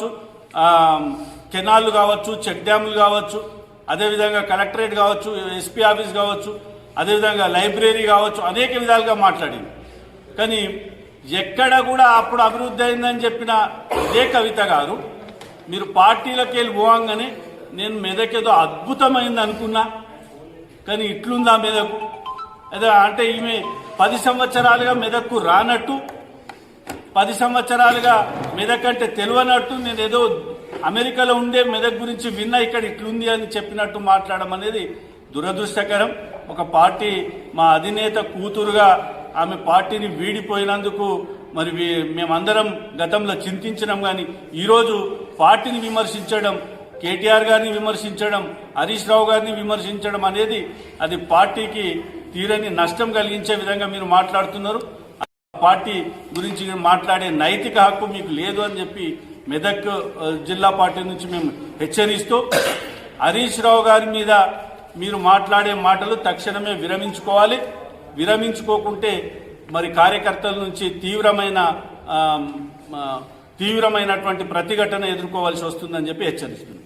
కావచ్చు ఆ, కెనాల్లు కావచ్చు చెక్ డ్యాములు కావచ్చు అదేవిధంగా కలెక్టరేట్ కావచ్చు ఎస్పీ ఆఫీస్ కావచ్చు అదేవిధంగా లైబ్రరీ కావచ్చు అనేక విధాలుగా మాట్లాడింది. కానీ ఎక్కడ కూడా అప్పుడు అభివృద్ధి అయిందని చెప్పిన ఇదే కవిత గారు మీరు పార్టీలకు వెళ్ళి పోవంగానే నేను మెదకేదో అద్భుతమైంది అనుకున్నా. కానీ ఇట్లుందా మెదకు? అదే అంటే ఈమె పది సంవత్సరాలుగా మెదక్కు రానట్టు పది సంవత్సరాలుగా మెదక్ అంటే తెలియనట్టు నేను ఏదో అమెరికాలో ఉండే మెదక్ గురించి విన్నా ఇక్కడ ఇట్లుంది అని చెప్పినట్టు మాట్లాడడం అనేది దురదృష్టకరం. ఒక పార్టీ మా అధినేత కూతురుగా ఆమె పార్టీని వీడిపోయినందుకు మరి మేమందరం గతంలో చింతించినాం కానీ ఈరోజు పార్టీని విమర్శించడం కేటీఆర్ గారిని విమర్శించడం హరీష్ రావు గారిని విమర్శించడం అనేది అది పార్టీకి తీరని నష్టం కలిగించే విధంగా మీరు మాట్లాడుతున్నారు. పార్టీ గురించి మాట్లాడే నైతిక హక్కు మీకు లేదు అని చెప్పి మెదక్ జిల్లా పార్టీ నుంచి మేము హెచ్చరిస్తూ హరీష్ రావు గారి మీద మీరు మాట్లాడే మాటలు తక్షణమే విరమించుకోవాలి. విరమించుకోకుంటే మరి కార్యకర్తల నుంచి తీవ్రమైన తీవ్రమైనటువంటి ప్రతిఘటన ఎదుర్కోవాల్సి వస్తుందని చెప్పి హెచ్చరిస్తుంది